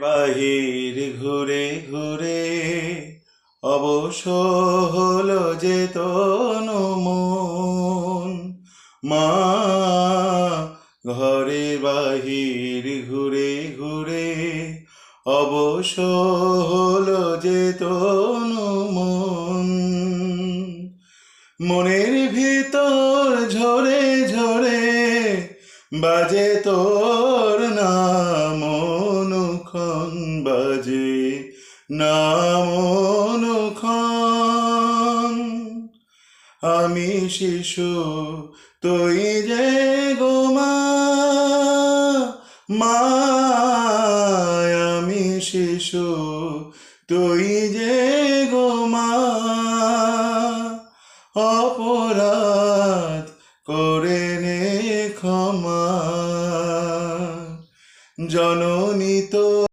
বাহির ঘুরে ঘুরে অবশ হলো যে তনু মন। মা ঘরে বাহির ঘুরে ঘুরে অবশ হলো যে তনু মন। মনের ভিতর ঝরে ঝরে বাজে তোর নাম। বাং বাজে নাম আমি শিশু, তুই যে গোমা মা আমি শিশু, তুই যে গোমা অপরাধ করে নে ক্ষমা, জননী তো